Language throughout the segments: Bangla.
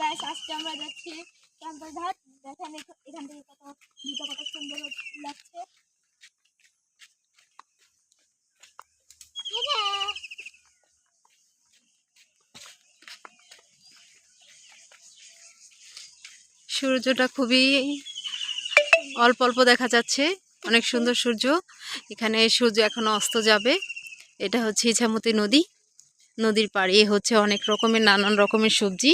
গাইস আজকে আমরা যাচ্ছি দেখেন এখান থেকে কত ভিউটা কত সুন্দর লাগছে। সূর্যটা খুবই অল্প অল্প দেখা যাচ্ছে। অনেক সুন্দর সূর্য। এখানে সূর্য এখনও অস্ত যাবে। এটা হচ্ছে ইছামতি নদী। নদীর পাড়ে হচ্ছে অনেক রকমের, নানান রকমের সবজি।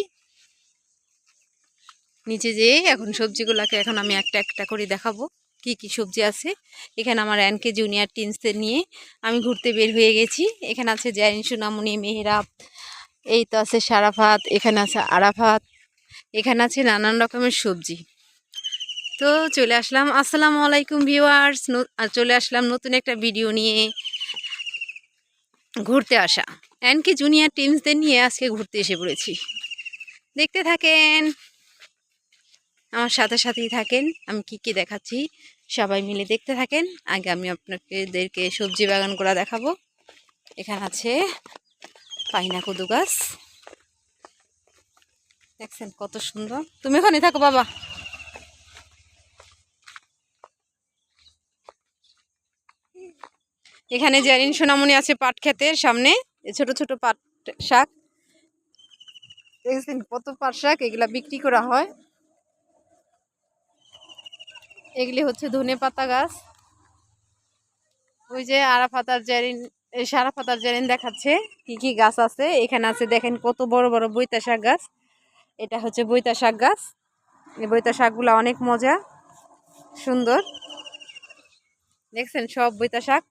নিচে যেয়ে এখন সবজিগুলোকে এখন আমি একটা একটা করে দেখাবো, কি কি সবজি আছে। এখানে আমার অ্যানকে জুনিয়র টিনসদের নিয়ে আমি ঘুরতে বের হয়ে গেছি। এখানে আছে জাইন সোনামণি, মেহরাব, এই তো আছে সারাফাত, এখানে আছে আরাফাত, এখানে আছে নানান রকমের সবজি। তো চলে আসলাম, আসসালামু আলাইকুম ভিউয়ার্স চলে আসলাম নতুন একটা ভিডিও নিয়ে ঘুরতে আসা। এনকে জুনিয়র টিমসদের নিয়ে আজকে ঘুরতে এসে পড়েছি। দেখতে থাকেন। আমার সাথে সাথেই থাকেন। আমি কি কি দেখাচ্ছি, সবাই মিলে দেখতে থাকেন। আগে আমি আপনাদেরকে সবজি বাগান করা দেখাবো। এখানে আছে পাইনা কদু গাছ। দেখছেন কত সুন্দর। তুমি ওখানে থাকো বাবা। এখানে জারিন সোনামণি আছে পাট ক্ষেতের সামনে ছোট ছোট পাট শাক। দেখছেন কত পাট শাক, এগুলা বিক্রি করা হয়। এগুলি হচ্ছে ধনে পাতা গাছ। ওই যে আরাফাতার জারিন, এই সারা পাতার জারিন দেখাচ্ছে কি কি গাছ আছে। এখানে আছে দেখেন কত বড় বড় বৈতা শাক গাছ। এটা হচ্ছে বৈতা শাক গাছ। এই বৈতা শাকগুলো অনেক মজা, সুন্দর। দেখছেন সব বৈতা শাক।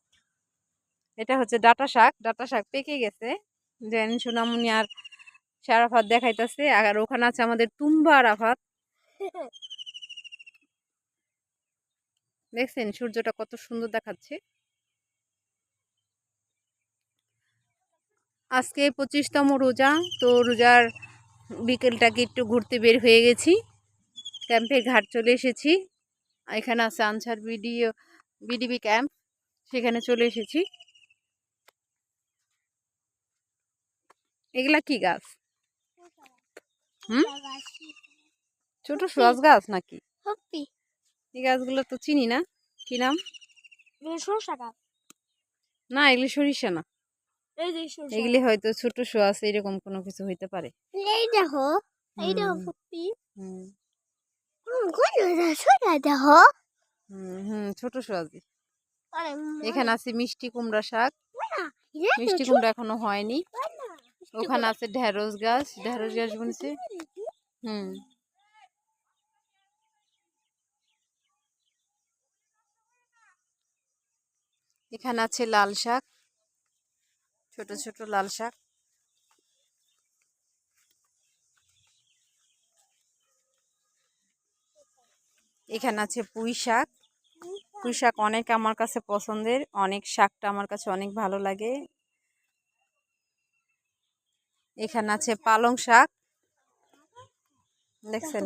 এটা হচ্ছে ডাটা শাক। ডাটা শাক পেকে গেছে। দেন সোনামুনি আর সারাফাত দেখাইতেছে। আর ওখানে আছে আমাদের তুম্বা আরাফাত দেখছেন সূর্যটা কত সুন্দর দেখাচ্ছে। আজকে পঁচিশতম রোজা। তো রোজার বিকেলটাকে একটু ঘুরতে বের হয়ে গেছি। ক্যাম্পের ঘাট চলে এসেছি। এখানে আছে আনসার বিডিও, বিডিবি ক্যাম্প। সেখানে চলে এসেছি। এগুলা কি গাছ? হুম? ছোট সোয়াজ গাছ নাকি? এই গাছগুলো তো চিনি না। কি নাম? সরষা গাছ। না এগুলি সরিষা না। এগুলি হয়তো ছোট সোয়াজ এরকম কোনো কিছু হইতে পারে। এই দেখো এই দেখো হুম, হুম, দেখো। হুম হুম ছোট সোয়াজি এখানে আছে মিষ্টি কুমড়া শাক। মিষ্টি কুমড়া এখনও হয়নি। ওখানে আছে ঢেঁড়স গাছ ঢেঁড়স গাছ বুনছে। হুম। এখানে আছে লাল শাক ছোট ছোট লাল শাক। এখানে আছে পুঁই শাক। পুঁই শাক অনেক আমার কাছে পছন্দের অনেক শাকটা আমার কাছে অনেক ভালো লাগে। এখানে আছে পালং শাক। দেখছেন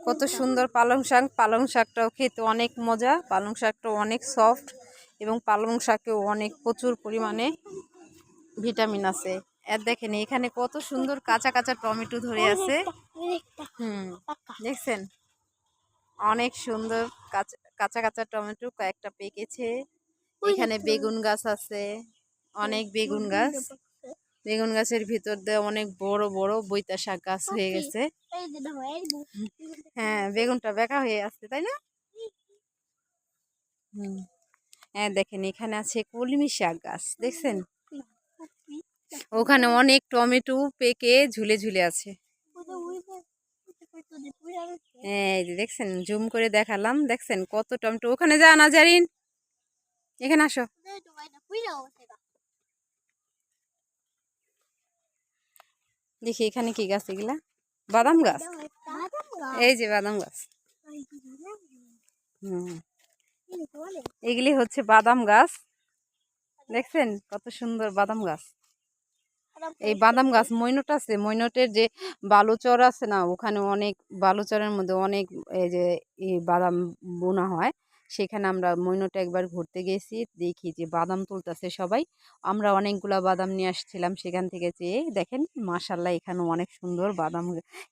কত সুন্দর পালং শাক। পালং শাকটাও খেতে অনেক মজা। পালং শাকটাও অনেক সফট এবং পালং শাকেও অনেক প্রচুর পরিমাণে ভিটামিন আছে। আর দেখেন এখানে কত সুন্দর কাঁচা কাঁচা টমেটো ধরে আছে। হুম, দেখছেন? অনেক সুন্দর কাঁচা কাঁচা টমেটো কয়েকটা পেকেছে। এখানে বেগুন গাছ আছে। অনেক বেগুন গাছ। বেগুন গাছের ভিতর দিয়ে অনেক বড় বড় বইতা শাক গাছ হয়ে গেছে। হ্যাঁ বেগুনটা বেঁকা হয়ে আসছে তাই না? হ্যাঁ দেখেন এখানে আছে কলমি শাক গাছ দেখছেন? ওখানে অনেক টমেটো পেকে ঝুলে ঝুলে আছে। হ্যাঁ এই দেখছেন জুম করে দেখালাম দেখছেন? কত টমেটো ওখানে যা না জারিন এখানে আসো। দেখি এখানে কি গাছ, এগুলা? বাদাম গাছ? এই যে বাদাম গাছ। হুম। এগুলি হচ্ছে বাদাম গাছ। দেখছেন? কত সুন্দর বাদাম গাছ। এই বাদাম গাছ, মৈনট আছে। মৈনটের যে বালুচর আছে না, ওখানে অনেক, বালুচরের মধ্যে অনেক, এই যে বাদাম বোনা হয়। সেখানে আমরা মইনটা একবার ঘুরতে গেছি, দেখি যে বাদাম তুলতেছে সবাই। আমরা অনেকগুলা বাদাম নিয়ে আসছিলাম সেখান থেকে যেয়ে দেখেন মাশাল্লাহ এখানে অনেক সুন্দর বাদাম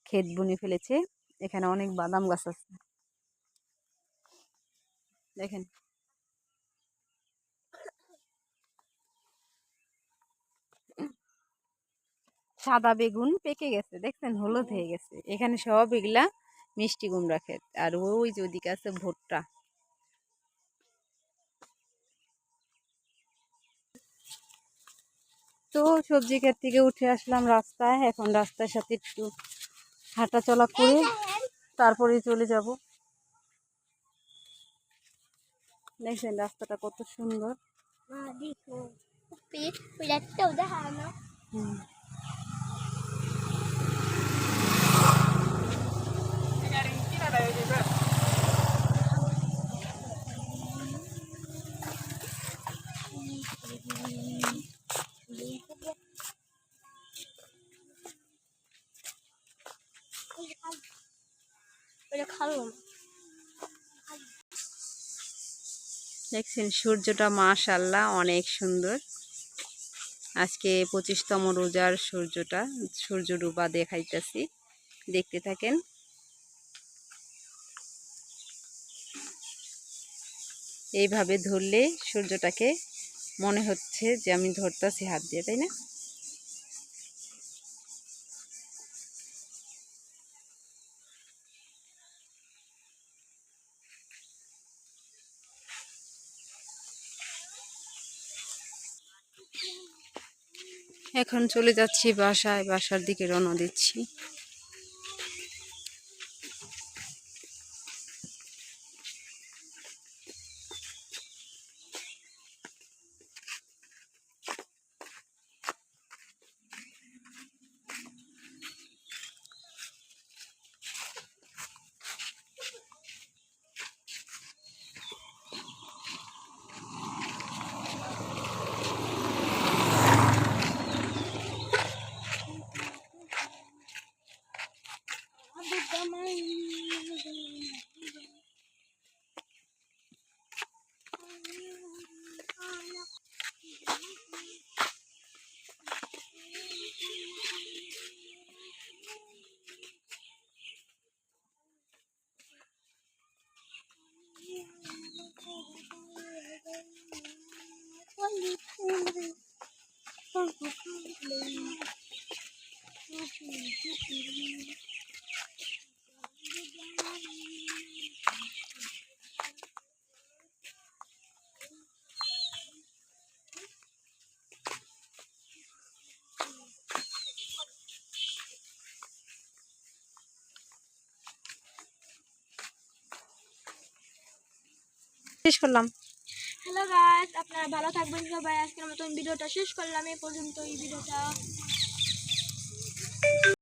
ক্ষেত বুনে ফেলেছে। এখানে অনেক বাদাম গাছ আছে। দেখেন। সাদা বেগুন পেকে গেছে, দেখছেন? হলুদ হয়ে গেছে। এখানে সব এগুলা মিষ্টি কুমড়া ক্ষেত। আর ওই যে ওদিকে আছে ভুট্টা। তো সবজি ক্ষেত থেকে উঠে আসলাম রাস্তায়। এখন রাস্তার সাথে একটু হাঁটা চলা করে তারপরে চলে যাব। দেখছেন রাস্তাটা কত সুন্দর। হুম। দেখছেন, সূর্যটা মাশাল্লাহ অনেক সুন্দর। আজকে পঁচিশতম রোজার সূর্যটা, সূর্য ডুবা দেখাইতেছি। দেখতে থাকেন। এইভাবে ধরলে সূর্যটাকে মনে হচ্ছে যে আমি ধরতেছি হাত দিয়ে, তাই না? এখন চলে যাচ্ছি বাসায় বাসার দিকে রওনা দিচ্ছি। শেষ করলাম। হ্যালো গাইস আপনারা ভালো থাকবেন সবাই। আজকের মতন ভিডিওটা শেষ করলাম। এই পর্যন্ত এই ভিডিওটা।